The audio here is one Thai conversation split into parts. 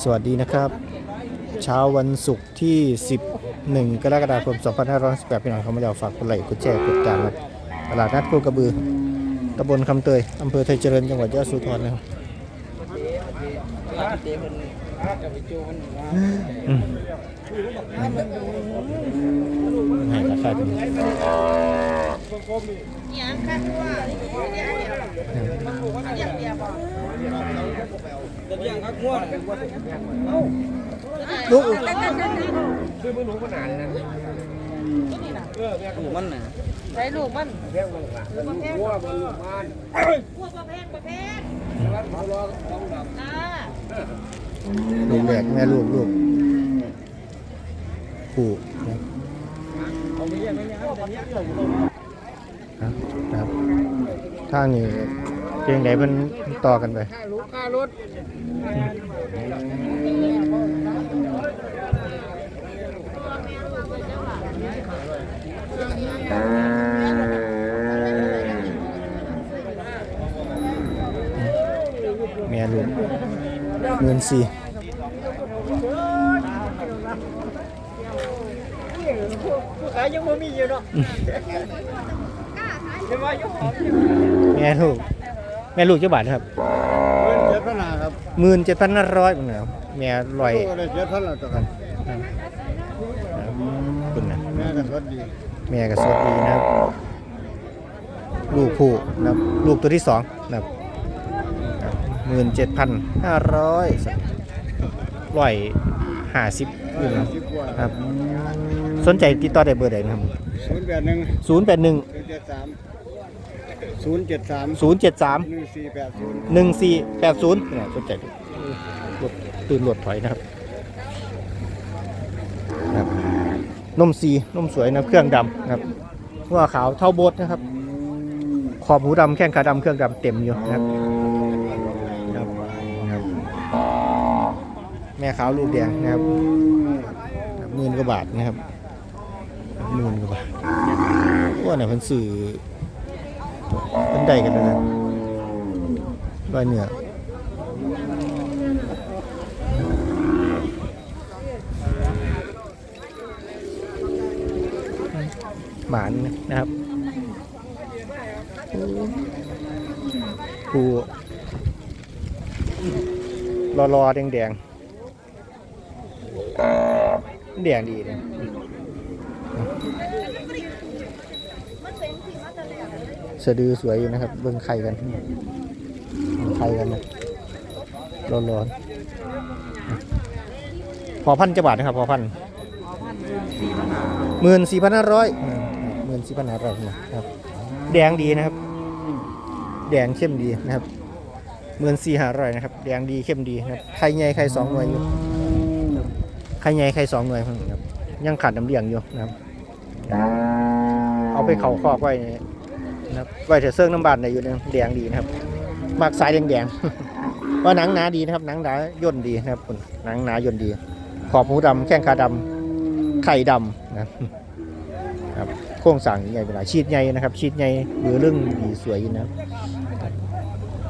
สวัสดีนะครับ เช้าวันศุกร์ที่ 11 กรกฎาคม 2518พี่น้องเขามาแล้วฝากกดไลค์กดแชร์กดติดตามนะตลาดนัดโคกระบือตำบลคำเตยอำเภอไทยเจริญจังหวัดยะโสธรนะครับอืมให้ราคาดี ยังค่ะตัวเดี๋ยวเดี๋ยวเดี๋ยวเดี๋ยวบอกลูกมันน่ะใช้ลูกมันวัวมันลูกมันวัวประเภทประเภทอ่าลูกแหลกแม่ลูกลูกผูกนะนะครับ ทางนี้เพียงไหนเพิ่นต่อกันไปลูกค้ารถแม่ลูกเงินสี่ขายยังบ่มีอยู่เนาะ แม่ลูก แม่ลูกเจ้าบาทครับเงินเจ็ดพันห้าครับหมื่นเจ็ดพันห้าร้อยนะครับแม่ลอยลูกก็ได้เจ็ดพันแล้วตัวครับคุณนะแม่ก็สวัสดีแม่ก็สวัสดีนะครับลูกผู้นะครับลูกตัวที่สองนะครับหมื่นเจ็ดพันห้าร้อยร้อยห้าสิบร้อยห้าสิบกว่าครับ สนใจติดต่อได้เบอร์ใดนะครับศูนย์แปดหนึ่งศูนย์แปดหนึ่งศูนย์เจ็ดสาม ศูนย์เจ็ดสามศูนย์เจ็ดสามหนึ่งสี่แปดศูนย์หนึ่งสี่แปดศูนย์เนี่ยสนใจดูรถตื่นรถถอยนะครับครับนมสีนมสวยนะเครื่องดำนะครับหัวขาวเท่าโบสนะครับ ขอบหูดำแข้งขาดำเครื่องดำเต็มอยู่นะครับครับครับแม่ขาวลูกแดงนะครับหมื่นกว่าบาทนะครับหมื่นกว่าบาทว่าเนี่ยมันสื่อ มันได้กันนะนะร้อยเหนือหมานนะครับผูรอรอๆแดงแดงๆแดงดีเลย สะดือสวยอยู่นะครับ เบิ่งไข่กันไข่กันนะร้อนร้อนๆพอพันจะบาทนะครับพอพันหมื่นสี่พันห้าร้อยหมื่นสี่พันห้าร้อยนะครับ แดงดีนะครับ แดงเข้มดีนะครับเมือนซีหาร่อยนะครับ แดงดีเข้มดีนะครับไข่ใหญ่ไข่สองหน่วยอยู่ไข่ใหญ่ไข่สองหน่วยครับยังขาดน้ำเลี้ยงอยู่นะครับ เอาไปเขาคอกไว้ นะครับไว้เถอะเสื้อน้ำบานในอยู่เนี่ยแดงดีนะครับมากสายแดงแดงๆว่าหนังหนาดีนะครับหนังหนาย่นดีนะครับคุณหนังหนาย่นดี ขอบหูดำแข้งขาดำไข่ดำนะครับโครงสร้างใหญ่เวลาชีดใหญ่นะครับชีดใหญ่เบือเรื่องดีสวยนะครับ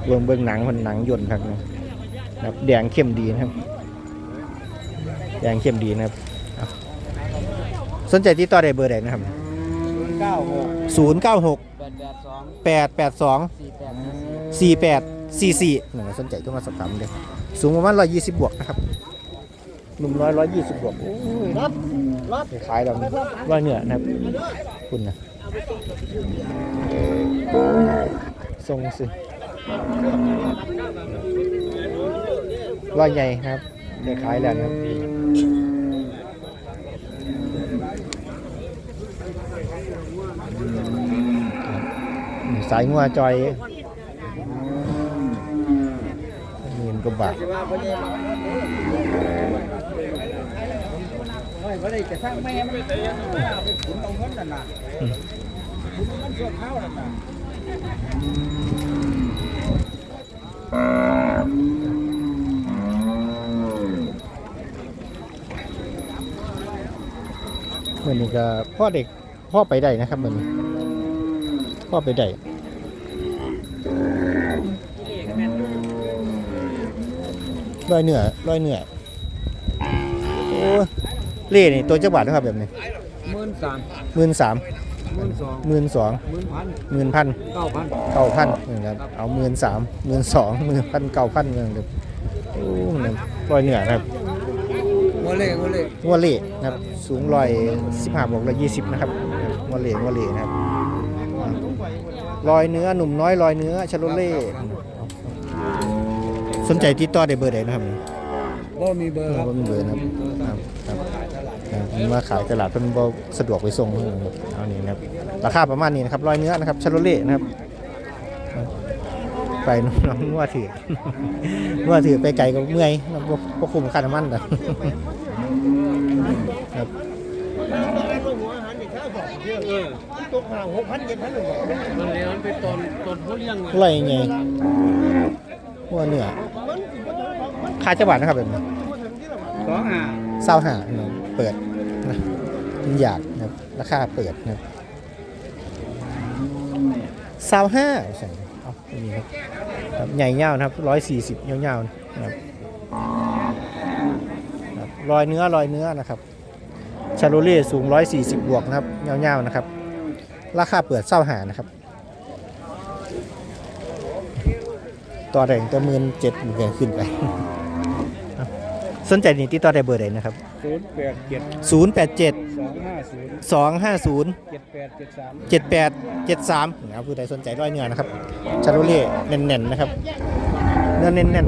เบิ่งเบิ่งหนังมันหนังย่นครับนะครับแดงเข้มดีนะครับ แดงเข้มดีนะครับสนใจที่ต่อได้เบอร์ใดนะครับ เก้าหก096แปดแปดสอง882สี่แปด4844นั่นนะสนใจต้องมาสอบถามเลยสูงประมาณ120บวกนะครับหนุ่มร้อยร้อยยี่สิบบวกโอ้ยรับรับคล้ายๆเราร้อยเหนือนะครับคุณนะทรงสิร้อยใหญ่นะครับคล้ายๆแล้วนะครับ สายงัวจอยหมื่นกว่าบาทไม่ได้จะสร้างแม่มันไปขุนเอาเงินนั่นน่ะขุนเอาเงินส่วนเขานั่นน่ะเมือนี้ก็พ่อเด็กพ่อไปได้นะครับเมือนนี้พ่อไปได้ บร้อยเนื้อร้อยเนื้อโอ้เล่นี่ตัวจักบาทนะครับแบบนี้หมื่นสามหมื่นสามหมื่นสองหมื่นสองหมื่นพันหมื่นพันเก้าพันเก้าพันนะครับเอาหมื่นสามหมื่นสองหมื่นพันเก้าพันเงินเดือนโอ้เนี่ยร้อยเนื้อนะครับโมเล่โมเล่งัวเล่นะครับสูงร้อยสิบห้าบวกร้อยยี่สิบนะครับงัวเล่งัวเล่นะครับลอยเนื้อหนุ่มน้อยลอยเนื้อชาโลเล่ส นใจติดต่อได้เบอร์ใดนะครับบ่มีเบอร์ครับบ่มีเบอร์นะครับครับครับครับมาขายตลาดเพิ่นบ่สะดวกไปส่งนะครับเอานี่นะครับราคาประมาณนี้นะครับลอยเนื้อนะครับชาโลเล่นะครับไปน้องๆงัวถืองัวถือไปไกลก็เมื่อยนะบ่บ่คุ้มค่าน้ำมันนะครับตกห่างหกพันเจ็ดพันหนึ่งมันเลี้ยงเป็นตนตนผู้เลี้ยงไรไงหัวเนื้อ ขายจังหวัดนะครับแบบนี้สองห้าเศร้าหาเนาะเปิดนะมันอยากนะครับราคาเปิดนะครับเศร้าห้าใช่เอาอันนี้ครับครับใหญ่เงาวนะครับร้อยสี่สิบยาวๆนะครับครับรอยเนื้อรอยเนื้อนะครับชาโลเล่สูงร้อยสี่สิบบวกนะครับยาวๆนะครับ ราคาเปิดเศร้าหานะครับ ต่อแรงตัวหมื่นเจ็ดหมื่นขึ้นไปเอา สนใจนี่ติดต่อได้เบอร์ใดนะครับ ศูนย์แปดเจ็ด087 สองห้าศูนย์250 เจ็ดแปดเจ็ดสาม 7873นะครับผู้ใดสนใจร้อยเนื้อนะครับชาโรเล่แน่นๆนะครับเนื้อแน่น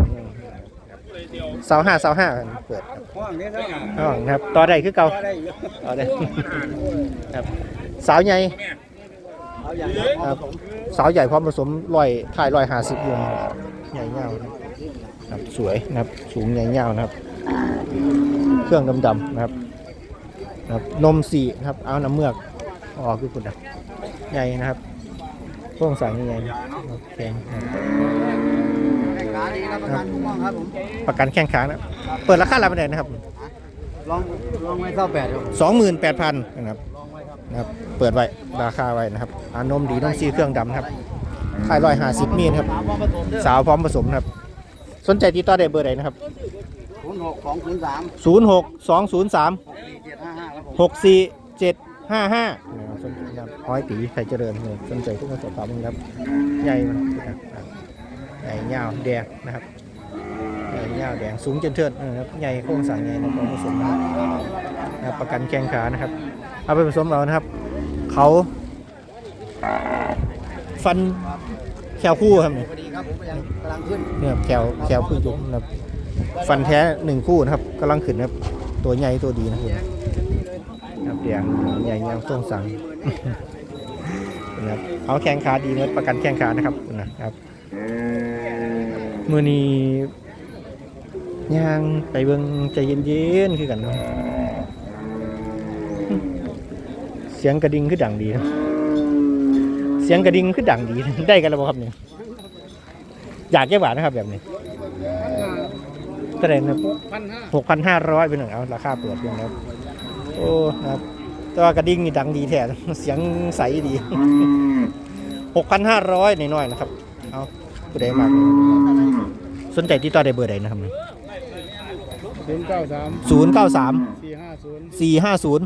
ๆเสาห้าเสาห้าเปิดครับห้องนี้เท่าไหร่อ๋อนะครับต่อได้คือเก่าได้เยอะต่อได้ ครับสาวใหญ่เอาอย่างครับสาวใหญ่พร้อมผสมร้อยถ่ายร้อยห้าสิบวงใหญ่เงานะครับครับสวยนะครับสูงใหญ่เงานะครับ เครื่องดำๆนะครับนะครับ นมสีนะครับ เอาน้ำเมือกออกคือคุณนะใหญ่นะครับพวงสายใหญ่นะครับแข็งนะครับขาดีรับประกันทุกห้องครับผมประกันแข้งขานะ เปิดราคารับไปไหนนะครับลองลองไว้เท่าแปดครับสองหมื่นแปดพันนะครับนะครับ เปิดไว้ราคาไว้นะครับอานมดีนมซีเครื่องดำนะครับขายร้อยห้าสิบมีนะครับ สาวพร้อมผสมนะครับ สนใจติดต่อได้เบอร์ใดนะครับ ศูนย์หกสองศูนย์สามศูนย์หกสองศูนย์สามสี่เจ็ดห้าห้าครับผม หกสี่เจ็ดห้าห้าสนใจครับร้อยตีไข่เจริญเลยสนใจทุกคนสอบถามครับใหญ่มันนะครับใหญ่ยาวแดงนะครับใหญ่ยาวแดงสูงจนเทิดนะครับใหญ่โค้งสร้างใหญ่นะครับผสมนะครับนะครับประกันแข้งขานะครับ เอาไปผสมเรานะครับ เขาฟันแควคู่ครับเนี่ยพอดีครับผมยังกำลังขึ้นเนี่ยครับแควแควคู่จุกนะครับ ฟันแท้หนึ่งคู่นะครับกำลังขึ้นนะครับ ตัวใหญ่ตัวดีนะครับครับเดียงใหญ่ยังต้องสั่งนะครับเอาแข้งขาดีนะประกันแข้งขานะครับนะครับมือนี้ย่างไปเบิ่งใจเย็นๆคือกันเนาะเสียงกระดิ่งคือดังดีนะเสียงกระดิ่งคือดังดีได้กันแล้วครับเนี่ยอยากแก้บาทนะครับแบบนี้ แสดงนะพันห้าหกพันห้าร้อยเป็นหนึ่งเอาราคาเปิดเพียงแล้วโอ้นะครับแตัวากระดิ่งนี่ดังดีแท้เสียงใสดีหกพันห้าร้อยน้อยๆนะครับเอาผู้ใดมากสนใจที่ต่อได้เบอร์ใดนะครับศูนย์เก้าสามศูนย์เก้าสามสี่ห้าศูนย์สี่ห้าศูนย์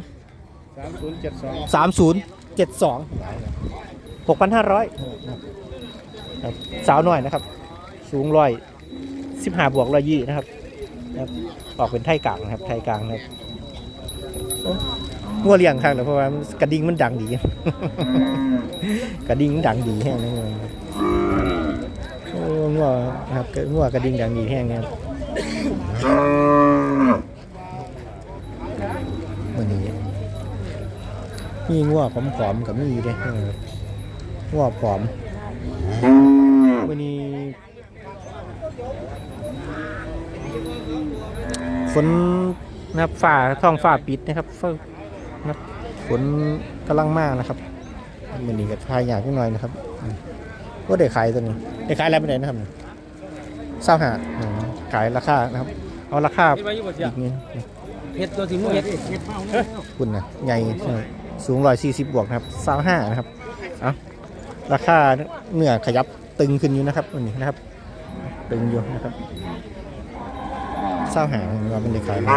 สามศูนย์เจ็ดสองสามศูนย์เจ็ดสองหกพันห้าร้อยสาวน้อยนะครับ สูงร้อยสิบห้าบวกร้อยยี่นะครับนะ ครับออกเป็นไทยกลางนะครับไทยกลางนะครับงัวเลี้ยงครับเพราะว่ากระดิ่งมันดังดี กระดิ่งมันดังดีแห้งนะงัวโอ้งัวนะครับงัวกระดิ่งดังดีแห้งนะครับวันนี้มีงัวผอมๆกับมีเด้เอองัวผอมวันนี้ ฝ นนะครับฝ่าท้องฝ่าปิดนะครับฝนนะครับฝนกำลังมากนะครับมันนี้ก็ทายอยากนิดหน่อยนะครับอืมว่าได้ขายตัวนี้ได้ขายอะไรไปไหนนะครับเศร้าหาอืมขายราคานะครับ เอาราคาอีกนี้เห็ดตัวสีม่วงเห็ดคุณนะใหญ่สูงร้อยสี่สิบบวกนะครับเศร้าห้านะครับเอาราคาเนื้อขยับตึงขึ้นอยู่นะครับวันนี้นะครับ ตึงอยู่นะครับ เศร้าหาว่ามันได้ขายไหม